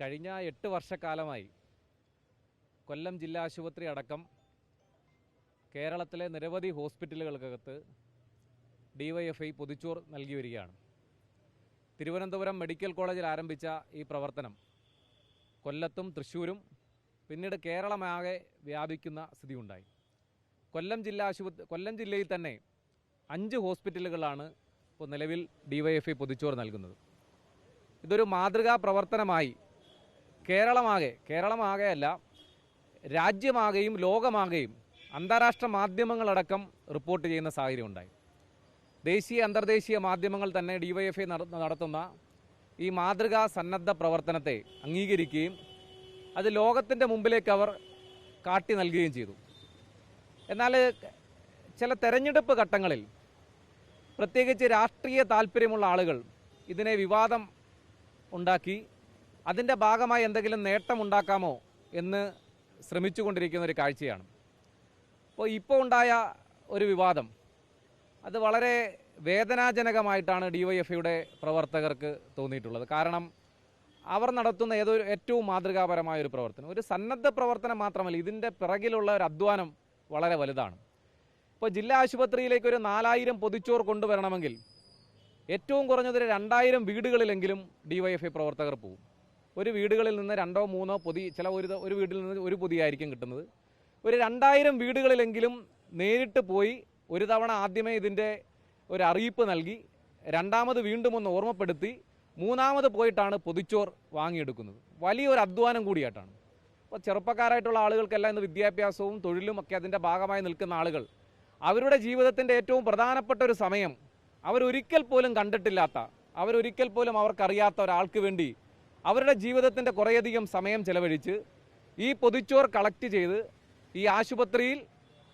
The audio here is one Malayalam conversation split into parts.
കഴിഞ്ഞ എട്ട് വർഷക്കാലമായി കൊല്ലം ജില്ലാ ആശുപത്രി അടക്കം കേരളത്തിലെ നിരവധി ഹോസ്പിറ്റലുകൾക്കകത്ത് ഡിവൈഎഫ്ഐ പൊതിച്ചോർ നൽകി വരികയാണ്. തിരുവനന്തപുരം മെഡിക്കൽ കോളേജിൽ ആരംഭിച്ച ഈ പ്രവർത്തനം കൊല്ലത്തും തൃശ്ശൂരും പിന്നീട് കേരളമാകെ വ്യാപിക്കുന്ന സ്ഥിതിയുണ്ടായി. കൊല്ലം ജില്ലാ ആശുപത്രി കൊല്ലം ജില്ലയിൽ തന്നെ അഞ്ച് ഹോസ്പിറ്റലുകളാണ് ഇപ്പോൾ നിലവിൽ ഡിവൈഎഫ്ഐ പൊതിച്ചോർ നൽകുന്നത്. ഇതൊരു മാതൃകാ പ്രവർത്തനമായി കേരളമാകെ കേരളമാകെയല്ല രാജ്യമാകെയും ലോകമാകെയും അന്താരാഷ്ട്ര മാധ്യമങ്ങളടക്കം റിപ്പോർട്ട് ചെയ്യുന്ന സാഹചര്യം ഉണ്ടായി ദേശീയ അന്തർദേശീയ മാധ്യമങ്ങൾ തന്നെ ഡിവൈഎഫ്ഐ നടത്തുന്ന ഈ മാതൃകാ സന്നദ്ധ പ്രവർത്തനത്തെ അംഗീകരിക്കുകയും അത് ലോകത്തിന്റെ മുമ്പിലേക്ക് അവർ കാട്ടി നൽകുകയും ചെയ്തു. എന്നാൽ ചില തെരഞ്ഞെടുപ്പ് ഘട്ടങ്ങളിൽ പ്രത്യേകിച്ച് രാഷ്ട്രീയ താല്പര്യമുള്ള ആളുകൾ ഇതിനെ വിവാദം ഉണ്ടാക്കി അതിന്റെ ഭാഗമായി എന്തെങ്കിലും നേട്ടമുണ്ടാക്കാമോ എന്ന് ശ്രമിച്ചുകൊണ്ടിരിക്കുന്ന ഒരു കാഴ്ചയാണ്. അപ്പോൾ ഇപ്പോൾ ഉണ്ടായ ഒരു വിവാദം അത് വളരെ വേദനാജനകമായിട്ടാണ് ഡിവൈഎഫ്ഐയുടെ പ്രവർത്തകർക്ക് തോന്നിയിട്ടുള്ളത്. കാരണം അവർ നടത്തുന്ന ഏതൊരു ഏറ്റവും മാതൃകാപരമായ ഒരു പ്രവർത്തനം. ഒരു സന്നദ്ധ പ്രവർത്തനം മാത്രമല്ല ഇതിന്റെ പിറകിലുള്ള ഒരു അധ്വാനം വളരെ വലുതാണ്. ഇപ്പോൾ ജില്ലാ ആശുപത്രിയിലേക്ക് ഒരു നാലായിരം പൊതിച്ചോർ കൊണ്ടുവരണമെങ്കിൽ ഏറ്റവും കുറഞ്ഞത് രണ്ടായിരം വീടുകളിലെങ്കിലും ഡിവൈഎഫ്ഐ പ്രവർത്തകർ പോകും ഒരു വീടുകളിൽ നിന്ന് രണ്ടോ മൂന്നോ പൊതി ചില ഒരു ഒരു വീട്ടിൽ നിന്ന് ഒരു പൊതിയായിരിക്കും കിട്ടുന്നത്. ഒരു രണ്ടായിരം വീടുകളിലെങ്കിലും നേരിട്ട് പോയി ഒരു തവണ ആദ്യമേ ഇതിന്റെ ഒരു അറിയിപ്പ് നൽകി രണ്ടാമത് വീണ്ടും ഒന്ന് ഓർമ്മപ്പെടുത്തി മൂന്നാമത് പോയിട്ടാണ് പൊതിച്ചോർ വാങ്ങിയെടുക്കുന്നത്. വലിയൊരു അധ്വാനം കൂടിയായിട്ടാണ്. അപ്പോൾ ചെറുപ്പക്കാരായിട്ടുള്ള ആളുകൾക്കെല്ലാം ഇന്ന് വിദ്യാഭ്യാസവും തൊഴിലും ഒക്കെ അതിന്റെ ഭാഗമായി നിൽക്കുന്ന ആളുകൾ അവരുടെ ജീവിതത്തിന്റെ ഏറ്റവും പ്രധാനപ്പെട്ട ഒരു സമയം അവരൊരിക്കൽ പോലും കണ്ടിട്ടില്ലാത്ത അവരൊരിക്കൽ പോലും അവർക്കറിയാത്ത ഒരാൾക്ക് വേണ്ടി അവരുടെ ജീവിതത്തിന്റെ കുറേയധികം സമയം ചെലവഴിച്ച് ഈ പൊതിച്ചോർ കളക്ട് ചെയ്ത് ഈ ആശുപത്രിയിൽ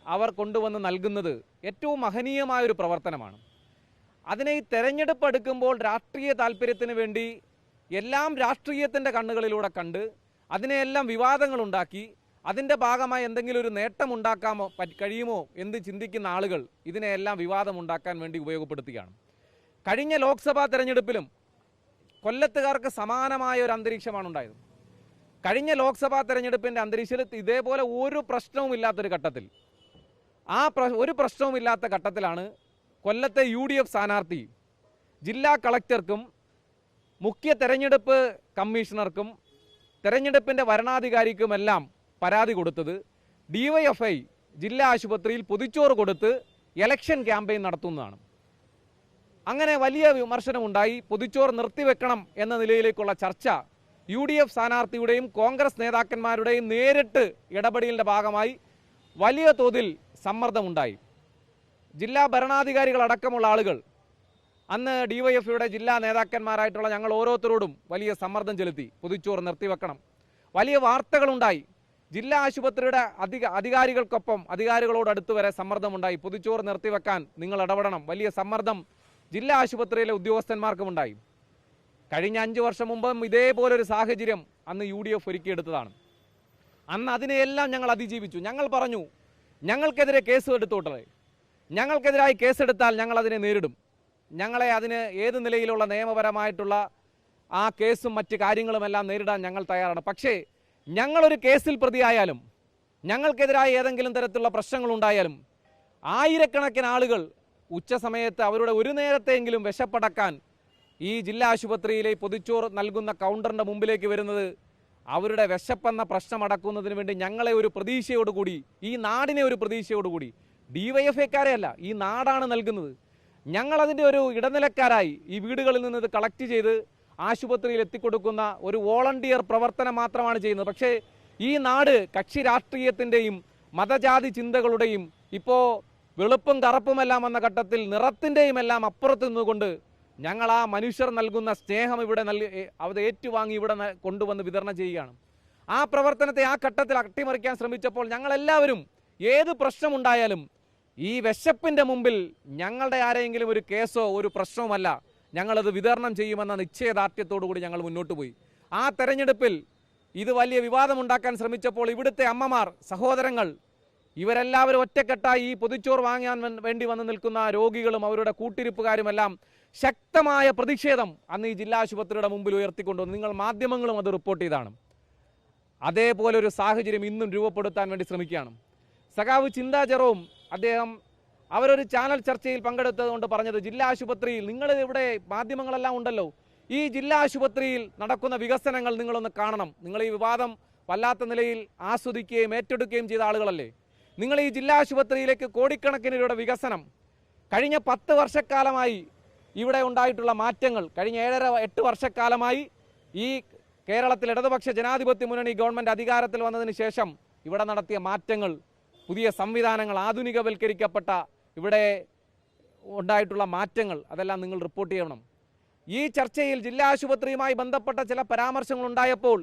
അവർ കൊണ്ടുവന്ന് നൽകുന്നത് ഏറ്റവും മഹനീയമായ ഒരു പ്രവർത്തനമാണ്. അതിനെ ഈ തെരഞ്ഞെടുപ്പ് എടുക്കുമ്പോൾ രാഷ്ട്രീയ താല്പര്യത്തിന് വേണ്ടി എല്ലാം രാഷ്ട്രീയത്തിന്റെ കണ്ണുകളിലൂടെ കണ്ട് അതിനെയെല്ലാം വിവാദങ്ങളുണ്ടാക്കി അതിന്റെ ഭാഗമായി എന്തെങ്കിലും ഒരു നേട്ടം ഉണ്ടാക്കാമോ കഴിയുമോ എന്ന് ചിന്തിക്കുന്ന ആളുകൾ ഇതിനെയെല്ലാം വിവാദമുണ്ടാക്കാൻ വേണ്ടി ഉപയോഗപ്പെടുത്തുകയാണ്. കഴിഞ്ഞ ലോക്സഭാ തെരഞ്ഞെടുപ്പിലും കൊല്ലത്തുകാർക്ക് സമാനമായ ഒരു അന്തരീക്ഷമാണ് ഉണ്ടായത്. കഴിഞ്ഞ ലോക്സഭാ തെരഞ്ഞെടുപ്പിന്റെ അന്തരീക്ഷത്തിൽ ഇതേപോലെ ഒരു പ്രശ്നവും ഇല്ലാത്തൊരു ഘട്ടത്തിൽ ആ ഒരു പ്രശ്നവും ഇല്ലാത്ത ഘട്ടത്തിലാണ് കൊല്ലത്തെ യു ഡി എഫ് സ്ഥാനാർത്ഥി ജില്ലാ കളക്ടർക്കും മുഖ്യ തെരഞ്ഞെടുപ്പ് കമ്മീഷണർക്കും തെരഞ്ഞെടുപ്പിന്റെ വരണാധികാരിക്കുമെല്ലാം പരാതി കൊടുത്തത് ഡിവൈഎഫ്ഐ ജില്ലാ ആശുപത്രിയിൽ പൊതിച്ചോറ് കൊടുത്ത് ഇലക്ഷൻ ക്യാമ്പയിൻ നടത്തുന്നതാണ്. അങ്ങനെ വലിയ വിമർശനമുണ്ടായി. പൊതിച്ചോർ നിർത്തിവെക്കണം എന്ന നിലയിലേക്കുള്ള ചർച്ച യു ഡി എഫ് സ്ഥാനാർത്ഥിയുടെയും കോൺഗ്രസ് നേതാക്കന്മാരുടെയും നേരിട്ട് ഇടപെടലിന്റെ ഭാഗമായി വലിയ തോതിൽ സമ്മർദ്ദമുണ്ടായി. ജില്ലാ ഭരണാധികാരികളടക്കമുള്ള ആളുകൾ അന്ന് ഡിവൈഎഫ്ഐയുടെ ജില്ലാ നേതാക്കന്മാരായിട്ടുള്ള ഞങ്ങൾ ഓരോരുത്തരോടും വലിയ സമ്മർദ്ദം ചെലുത്തി. പൊതിച്ചോറ് നിർത്തിവെക്കണം. വലിയ വാർത്തകളുണ്ടായി. ജില്ലാ ആശുപത്രിയുടെ അധിക അധികാരികൾക്കൊപ്പം അധികാരികളോട് അടുത്ത് വരെ സമ്മർദ്ദമുണ്ടായി. പൊതിച്ചോറ് നിർത്തിവെക്കാൻ നിങ്ങൾ ഇടപെടണം. വലിയ സമ്മർദ്ദം ജില്ലാ ആശുപത്രിയിലെ ഉദ്യോഗസ്ഥന്മാർക്കും ഉണ്ടായി കഴിഞ്ഞ അഞ്ച് വർഷം മുമ്പും ഇതേപോലൊരു സാഹചര്യം അന്ന് യു ഡി എഫ് ഒരുക്കിയെടുത്തതാണ്. അന്ന് അതിനെയെല്ലാം ഞങ്ങൾ അതിജീവിച്ചു. ഞങ്ങൾ പറഞ്ഞു ഞങ്ങൾക്കെതിരെ കേസ് എടുത്തോട്ടെ ഞങ്ങൾക്കെതിരായി കേസെടുത്താൽ ഞങ്ങൾ അതിനെ നേരിടും. ഞങ്ങളെ അതിന് ഏത് നിലയിലുള്ള നിയമപരമായിട്ടുള്ള ആ കേസും മറ്റ് കാര്യങ്ങളുമെല്ലാം നേരിടാൻ ഞങ്ങൾ തയ്യാറാണ്. പക്ഷേ ഞങ്ങളൊരു കേസിൽ പ്രതിയായാലും ഞങ്ങൾക്കെതിരായ ഏതെങ്കിലും തരത്തിലുള്ള പ്രശ്നങ്ങളുണ്ടായാലും ആയിരക്കണക്കിന് ആളുകൾ ഉച്ച സമയത്ത് അവരുടെ ഒരു നേരത്തെയെങ്കിലും വിശപ്പടക്കാൻ ഈ ജില്ലാ ആശുപത്രിയിലെ പൊതിച്ചോറ് നൽകുന്ന കൗണ്ടറിന്റെ മുമ്പിലേക്ക് വരുന്നത് അവരുടെ വിശപ്പെന്ന പ്രശ്നം അടക്കുന്നതിന് വേണ്ടി ഞങ്ങളെ ഒരു പ്രതീക്ഷയോടുകൂടി ഈ നാടിനെ ഒരു പ്രതീക്ഷയോടുകൂടി ഡി വൈ എഫ് എക്കാരെയല്ല ഈ നാടാണ് നൽകുന്നത്. ഞങ്ങളതിന്റെ ഒരു ഇടനിലക്കാരായി ഈ വീടുകളിൽ നിന്ന് ഇത് കളക്ട് ചെയ്ത് ആശുപത്രിയിൽ എത്തിക്കൊടുക്കുന്ന ഒരു വോളണ്ടിയർ പ്രവർത്തനം മാത്രമാണ് ചെയ്യുന്നത്. പക്ഷേ ഈ നാട് കക്ഷി രാഷ്ട്രീയത്തിന്റെയും മതജാതി ചിന്തകളുടെയും ഇപ്പോൾ വെളുപ്പും കറുപ്പുമെല്ലാം വന്ന ഘട്ടത്തിൽ നിറത്തിന്റെയും എല്ലാം അപ്പുറത്ത് നിന്നുകൊണ്ട് ഞങ്ങൾ ആ മനുഷ്യർ നൽകുന്ന സ്നേഹം ഇവിടെ നൽകി അത് ഏറ്റുവാങ്ങി ഇവിടെ കൊണ്ടുവന്ന് വിതരണം ചെയ്യുകയാണ്. ആ പ്രവർത്തനത്തെ ആ ഘട്ടത്തിൽ അട്ടിമറിക്കാൻ ശ്രമിച്ചപ്പോൾ ഞങ്ങളെല്ലാവരും ഏത് പ്രശ്നമുണ്ടായാലും ഈ വിശപ്പിന്റെ മുമ്പിൽ ഞങ്ങളുടെ ആരെങ്കിലും ഒരു കേസോ ഒരു പ്രശ്നവുമല്ല ഞങ്ങളത് വിതരണം ചെയ്യുമെന്ന നിശ്ചയദാർഢ്യത്തോടു കൂടി ഞങ്ങൾ മുന്നോട്ട് പോയി. ആ തെരഞ്ഞെടുപ്പിൽ ഇത് വലിയ വിവാദമുണ്ടാക്കാൻ ശ്രമിച്ചപ്പോൾ ഇവിടുത്തെ അമ്മമാർ സഹോദരങ്ങൾ ഇവരെല്ലാവരും ഒറ്റക്കെട്ടായി ഈ പൊതിച്ചോറ് വാങ്ങാൻ വേണ്ടി വന്ന് നിൽക്കുന്ന രോഗികളും അവരുടെ കൂട്ടിരിപ്പുകാരുമെല്ലാം ശക്തമായ പ്രതിഷേധം അന്ന് ഈ ജില്ലാ ആശുപത്രിയുടെ മുമ്പിൽ ഉയർത്തിക്കൊണ്ടുവന്നു. നിങ്ങൾ മാധ്യമങ്ങളും അത് റിപ്പോർട്ട് ചെയ്താണ്. അതേപോലെ ഒരു സാഹചര്യം ഇന്നും രൂപപ്പെടുത്താൻ വേണ്ടി ശ്രമിക്കുകയാണ്. സഖാവ് ചിന്താ അദ്ദേഹം അവരൊരു ചാനൽ ചർച്ചയിൽ പങ്കെടുത്തതുകൊണ്ട് പറഞ്ഞത് ജില്ലാ ആശുപത്രിയിൽ നിങ്ങൾ ഇവിടെ മാധ്യമങ്ങളെല്ലാം ഉണ്ടല്ലോ. ഈ ജില്ലാ ആശുപത്രിയിൽ നടക്കുന്ന വികസനങ്ങൾ നിങ്ങളൊന്ന് കാണണം. നിങ്ങൾ ഈ വിവാദം വല്ലാത്ത നിലയിൽ ആസ്വദിക്കുകയും ഏറ്റെടുക്കുകയും ചെയ്ത ആളുകളല്ലേ? നിങ്ങൾ ഈ ജില്ലാ ആശുപത്രിയിലേക്ക് കോടിക്കണക്കിന് രൂപയുടെ വികസനം. കഴിഞ്ഞ പത്ത് വർഷക്കാലമായി ഇവിടെ ഉണ്ടായിട്ടുള്ള മാറ്റങ്ങൾ കഴിഞ്ഞ ഏഴര എട്ട് വർഷക്കാലമായി ഈ കേരളത്തിൽ ഇടതുപക്ഷ ജനാധിപത്യ മുന്നണി ഗവൺമെന്റ് അധികാരത്തിൽ വന്നതിന് ശേഷം ഇവിടെ നടത്തിയ മാറ്റങ്ങൾ പുതിയ സംവിധാനങ്ങൾ ആധുനികവൽക്കരിക്കപ്പെട്ട ഇവിടെ ഉണ്ടായിട്ടുള്ള മാറ്റങ്ങൾ അതെല്ലാം നിങ്ങൾ റിപ്പോർട്ട് ചെയ്യണം. ഈ ചർച്ചയിൽ ജില്ലാ ആശുപത്രിയുമായി ബന്ധപ്പെട്ട ചില പരാമർശങ്ങൾ ഉണ്ടായപ്പോൾ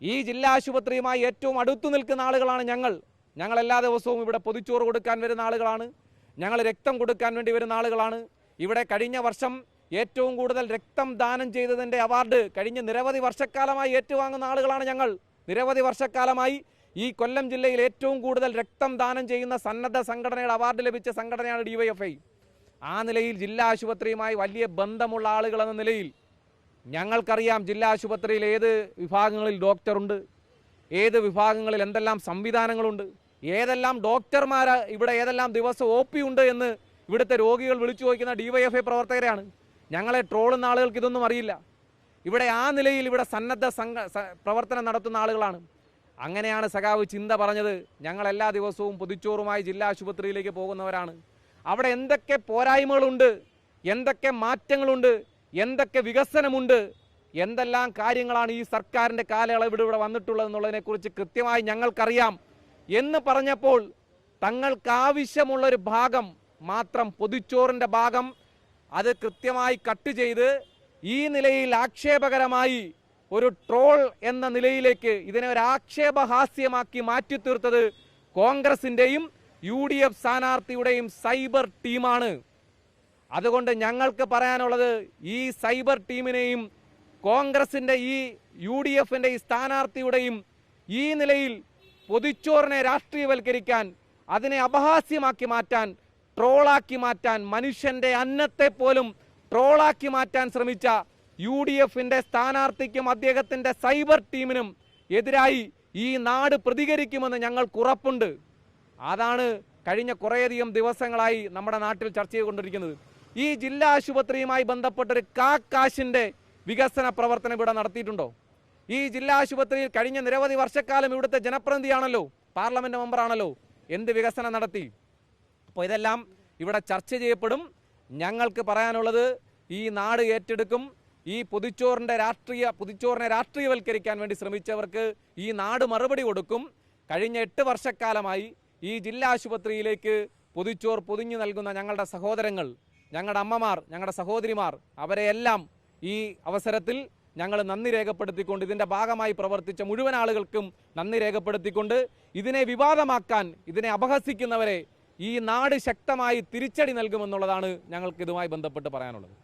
ഈ ജില്ലാ ആശുപത്രിയുമായി ഏറ്റവും അടുത്തു നിൽക്കുന്ന ആളുകളാണ് ഞങ്ങൾ. ഞങ്ങൾ എല്ലാ ദിവസവും ഇവിടെ പൊതിച്ചോറ് കൊടുക്കാൻ വരുന്ന ആളുകളാണ്. ഞങ്ങൾ രക്തം കൊടുക്കാൻ വേണ്ടി വരുന്ന ആളുകളാണ്. ഇവിടെ കഴിഞ്ഞ വർഷം ഏറ്റവും കൂടുതൽ രക്തം ദാനം ചെയ്തതിന്റെ അവാർഡ് കഴിഞ്ഞ നിരവധി വർഷക്കാലമായി ഏറ്റുവാങ്ങുന്ന ആളുകളാണ് ഞങ്ങൾ. നിരവധി വർഷക്കാലമായി ഈ കൊല്ലം ജില്ലയിൽ ഏറ്റവും കൂടുതൽ രക്തം ദാനം ചെയ്യുന്ന സന്നദ്ധ സംഘടനയുടെ അവാർഡ് ലഭിച്ച സംഘടനയാണ് ഡിവൈഎഫ്ഐ. ആ നിലയിൽ ജില്ലാ ആശുപത്രിയുമായി വലിയ ബന്ധമുള്ള ആളുകൾ എന്ന നിലയിൽ ഞങ്ങൾക്കറിയാം ജില്ലാ ആശുപത്രിയിൽ ഏത് വിഭാഗങ്ങളിൽ ഡോക്ടറുണ്ട് ഏത് വിഭാഗങ്ങളിൽ എന്തെല്ലാം സംവിധാനങ്ങളുണ്ട് ഏതെല്ലാം ഡോക്ടർമാർ ഇവിടെ ഏതെല്ലാം ദിവസം ഒ പി ഉണ്ട് എന്ന് ഇവിടുത്തെ രോഗികൾ വിളിച്ചു ചോദിക്കുന്ന ഡിവൈഎഫ്ഐ പ്രവർത്തകരെയാണ്. ഞങ്ങളെ ട്രോളുന്ന ആളുകൾക്ക് ഇതൊന്നും അറിയില്ല. ഇവിടെ ആ നിലയിൽ ഇവിടെ സന്നദ്ധ സംഘ പ്രവർത്തനം നടത്തുന്ന ആളുകളാണ്. അങ്ങനെയാണ് സഖാവ് ചിന്ത പറഞ്ഞത്. ഞങ്ങൾ എല്ലാ ദിവസവും പൊതിച്ചോറുമായി ജില്ലാ ആശുപത്രിയിലേക്ക് പോകുന്നവരാണ്. അവിടെ എന്തൊക്കെ പോരായ്മകളുണ്ട്? എന്തൊക്കെ മാറ്റങ്ങളുണ്ട്? എന്തൊക്കെ വികസനമുണ്ട്? എന്തെല്ലാം കാര്യങ്ങളാണ് ഈ സർക്കാരിന്റെ കാലയളവിൽ ഇവിടെ വന്നിട്ടുള്ളതെന്നുള്ളതിനെക്കുറിച്ച് കൃത്യമായി ഞങ്ങൾക്കറിയാം. എന്ന് പറഞ്ഞപ്പോൾ തങ്ങൾക്കാവശ്യമുള്ളൊരു ഭാഗം മാത്രം പൊതിച്ചോറിന്റെ ഭാഗം അത് കൃത്യമായി കട്ട് ചെയ്ത് ഈ നിലയിൽ ആക്ഷേപകരമായി ഒരു ട്രോൾ എന്ന നിലയിലേക്ക് ഇതിനെ ഒരു ആക്ഷേപഹാസ്യമാക്കി മാറ്റി തീർത്തത് കോൺഗ്രസിന്റെയും യു ഡി എഫ് സ്ഥാനാർത്ഥിയുടെയും സൈബർ ടീമാണ്. അതുകൊണ്ട് ഞങ്ങൾക്ക് പറയാനുള്ളത് ഈ സൈബർ ടീമിനെയും കോൺഗ്രസിന്റെ ഈ യു ഡി എഫിന്റെ ഈ സ്ഥാനാർത്ഥിയുടെയും ഈ നിലയിൽ പൊതിച്ചോറിനെ രാഷ്ട്രീയവൽക്കരിക്കാൻ അതിനെ അപഹാസ്യമാക്കി മാറ്റാൻ ട്രോളാക്കി മാറ്റാൻ മനുഷ്യന്റെ അന്നത്തെ പോലും ട്രോളാക്കി മാറ്റാൻ ശ്രമിച്ച യു ഡി എഫിന്റെ സ്ഥാനാർത്ഥിക്കും അദ്ദേഹത്തിന്റെ സൈബർ ടീമിനും എതിരായി ഈ നാട് പ്രതികരിക്കുമെന്ന് ഞങ്ങൾക്ക് ഉറപ്പുണ്ട്. അതാണ് കഴിഞ്ഞ കുറേയധികം ദിവസങ്ങളായി നമ്മുടെ നാട്ടിൽ ചർച്ച ചെയ്തുകൊണ്ടിരിക്കുന്നത്. ഈ ജില്ലാ ആശുപത്രിയുമായി ബന്ധപ്പെട്ടൊരു കാക്കാശിന്റെ വികസന പ്രവർത്തനം ഇവിടെ നടത്തിയിട്ടുണ്ടോ? ഈ ജില്ലാ ആശുപത്രിയിൽ കഴിഞ്ഞ നിരവധി വർഷക്കാലം ഇവിടുത്തെ ജനപ്രതിനിധിയാണല്ലോ പാർലമെന്റ് മെമ്പറാണല്ലോ എന്ത് വികസനം നടത്തി? അപ്പോൾ ഇതെല്ലാം ഇവിടെ ചർച്ച ചെയ്യപ്പെടും. ഞങ്ങൾക്ക് പറയാനുള്ളത് ഈ നാട് ഏറ്റെടുക്കും ഈ പൊതിച്ചോറിന്റെ രാഷ്ട്രീയ പൊതിച്ചോറിനെ രാഷ്ട്രീയവൽക്കരിക്കാൻ വേണ്ടി ശ്രമിച്ചവർക്ക് ഈ നാട് മറുപടി കൊടുക്കും. കഴിഞ്ഞ എട്ട് വർഷക്കാലമായി ഈ ജില്ലാ ആശുപത്രിയിലേക്ക് പൊതിച്ചോർ പൊതിഞ്ഞു നൽകുന്ന ഞങ്ങളുടെ സഹോദരങ്ങൾ ഞങ്ങളുടെ അമ്മമാർ ഞങ്ങളുടെ സഹോദരിമാർ അവരെയെല്ലാം ഈ അവസരത്തിൽ ഞങ്ങൾ നന്ദി രേഖപ്പെടുത്തിക്കൊണ്ട് ഇതിന്റെ ഭാഗമായി പ്രവർത്തിച്ച മുഴുവൻ ആളുകൾക്കും നന്ദി രേഖപ്പെടുത്തിക്കൊണ്ട് ഇതിനെ വിവാദമാക്കാൻ ഇതിനെ അപഹസിക്കുന്നവരെ ഈ നാട് ശക്തമായി തിരിച്ചടി നൽകുമെന്നുള്ളതാണ് ഞങ്ങൾക്ക് ഇതുമായി ബന്ധപ്പെട്ട് പറയാനുള്ളത്.